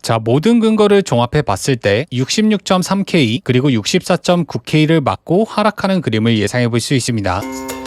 자, 모든 근거를 종합해 봤을 때 66.3K 그리고 64.9K를 맞고 하락하는 그림을 예상해 볼 수 있습니다.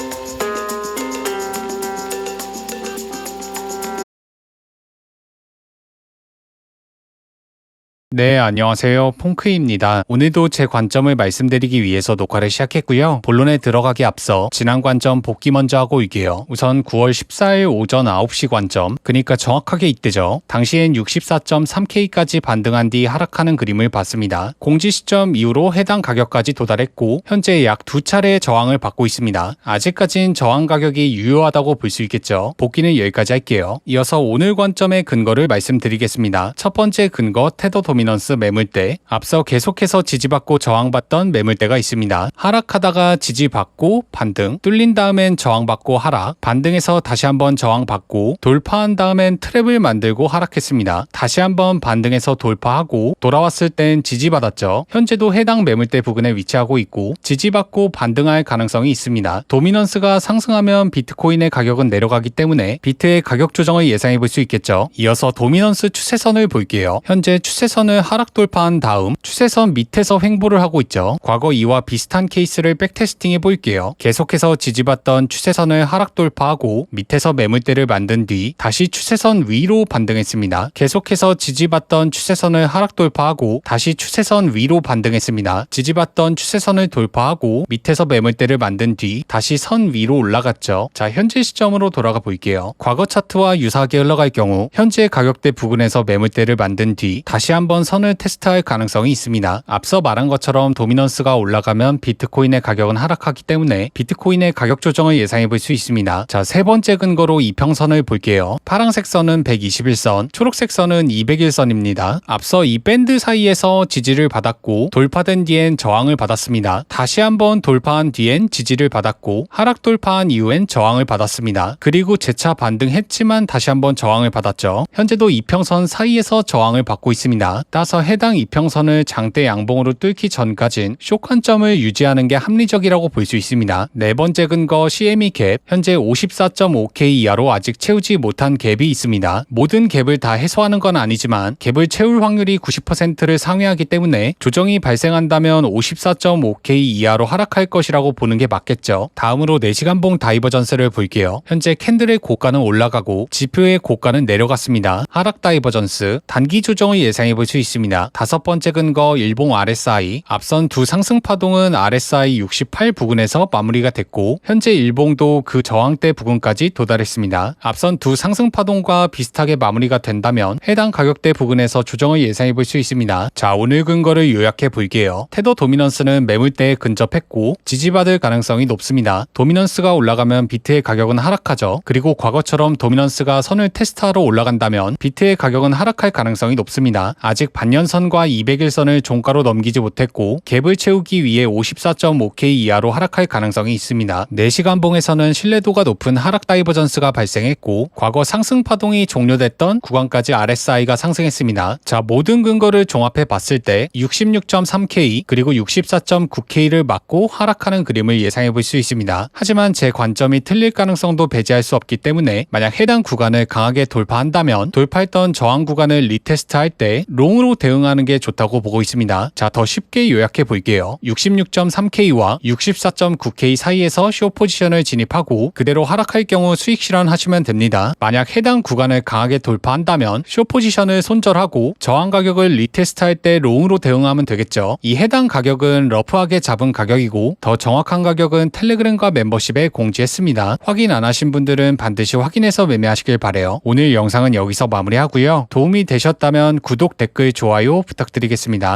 네, 안녕하세요. 퐁크입니다. 오늘도 제 관점을 말씀드리기 위해서 녹화를 시작했고요. 본론에 들어가기 앞서 지난 관점 복귀 먼저 하고 올게요. 우선 9월 14일 오전 9시 관점, 그러니까 정확하게 이때죠. 당시엔 64.3K까지 반등한 뒤 하락하는 그림을 봤습니다. 공지 시점 이후로 해당 가격까지 도달했고 현재 약 두 차례의 저항을 받고 있습니다. 아직까진 저항 가격이 유효하다고 볼 수 있겠죠. 복귀는 여기까지 할게요. 이어서 오늘 관점의 근거를 말씀드리겠습니다. 첫 번째 근거 테더 도 미넌스 매물대. 앞서 계속해서 지지받고 저항받던 매물대가 있습니다. 하락하다가 지지받고 반등, 뚫린 다음엔 저항받고 하락, 반등해서 다시 한번 저항받고 돌파한 다음엔 트랩을 만들고 하락했습니다. 다시 한번 반등해서 돌파하고 돌아왔을 땐 지지받았죠. 현재도 해당 매물대 부근에 위치하고 있고 지지받고 반등할 가능성이 있습니다. 도미넌스가 상승하면 비트코인의 가격은 내려가기 때문에 비트의 가격 조정을 예상해 볼 수 있겠죠. 이어서 도미넌스 추세선을 볼게요. 현재 추세선 을 하락 돌파한 다음 추세선 밑에서 횡보를 하고 있죠. 과거 이와 비슷한 케이스를 백테스팅 해 볼게요. 계속해서 지지받던 추세선을 하락 돌파하고 밑에서 매물대를 만든 뒤 다시 추세선 위로 반등했습니다. 계속해서 지지받던 추세선을 하락 돌파하고 다시 추세선 위로 반등했습니다. 지지받던 추세선을 돌파하고 밑에서 매물대를 만든 뒤 다시 선 위로 올라갔죠. 자, 현재 시점으로 돌아가 볼게요. 과거 차트와 유사하게 흘러갈 경우 현재 가격대 부근에서 매물대를 만든 뒤 다시 한번 선을 테스트할 가능성이 있습니다. 앞서 말한 것처럼 도미넌스가 올라가면 비트코인의 가격은 하락하기 때문에 비트코인의 가격 조정을 예상해 볼 수 있습니다. 자, 세 번째 근거로 이평선을 볼게요. 파란색 선은 121선, 초록색 선은 201선입니다. 앞서 이 밴드 사이에서 지지를 받았고 돌파된 뒤엔 저항을 받았습니다. 다시 한번 돌파한 뒤엔 지지를 받았고 하락 돌파한 이후엔 저항을 받았습니다. 그리고 재차 반등했지만 다시 한번 저항을 받았죠. 현재도 이평선 사이에서 저항을 받고 있습니다. 따라서 해당 이평선을 장대 양봉으로 뚫기 전까진 쇼관점을 유지하는 게 합리적이라고 볼 수 있습니다. 네 번째 근거 CME 갭 현재 54.5K 이하로 아직 채우지 못한 갭이 있습니다. 모든 갭을 다 해소하는 건 아니지만 갭을 채울 확률이 90%를 상회하기 때문에 조정이 발생한다면 54.5K 이하로 하락할 것이라고 보는 게 맞겠죠. 다음으로 4시간봉 다이버전스를 볼게요. 현재 캔들의 고가는 올라가고 지표의 고가는 내려갔습니다. 하락 다이버전스 단기 조정을 예상해 볼수 있습니다. 다섯 번째 근거 일봉 RSI 앞선 두 상승 파동은 RSI 68 부근에서 마무리가 됐고 현재 일봉도 그 저항대 부근까지 도달했습니다. 앞선 두 상승 파동과 비슷하게 마무리가 된다면 해당 가격대 부근에서 조정을 예상해 볼 수 있습니다. 자 오늘 근거를 요약해 볼게요. 테더 도미넌스는 매물대에 근접했고 지지받을 가능성이 높습니다. 도미넌스가 올라가면 비트의 가격은 하락하죠. 그리고 과거처럼 도미넌스가 선을 테스트하러 올라간다면 비트의 가격은 하락할 가능성이 높습니다. 아직 반년선과 200일선을 종가로 넘기지 못했고 갭을 채우기 위해 54.5K 이하로 하락할 가능성이 있습니다. 4시간 봉에서는 신뢰도가 높은 하락 다이버전스가 발생했고 과거 상승 파동이 종료됐던 구간까지 RSI가 상승했습니다. 자 모든 근거를 종합해 봤을 때 66.3K 그리고 64.9K를 맞고 하락하는 그림을 예상해 볼 수 있습니다. 하지만 제 관점이 틀릴 가능성도 배제할 수 없기 때문에 만약 해당 구간을 강하게 돌파한다면 돌파했던 저항 구간을 리테스트할 때롱 으로 대응하는 게 좋다고 보고 있습니다. 자, 더 쉽게 요약해 볼게요. 66.3K와 64.9K 사이에서 쇼 포지션을 진입하고 그대로 하락할 경우 수익 실현하시면 됩니다. 만약 해당 구간을 강하게 돌파한다면 쇼 포지션을 손절하고 저항 가격을 리테스트할 때 롱으로 대응하면 되겠죠. 이 해당 가격은 러프하게 잡은 가격이고 더 정확한 가격은 텔레그램과 멤버십에 공지했습니다. 확인 안 하신 분들은 반드시 확인해서 매매하시길 바래요. 오늘 영상은 여기서 마무리하고요. 도움이 되셨다면 구독, 댓글, 좋아요 부탁드리겠습니다.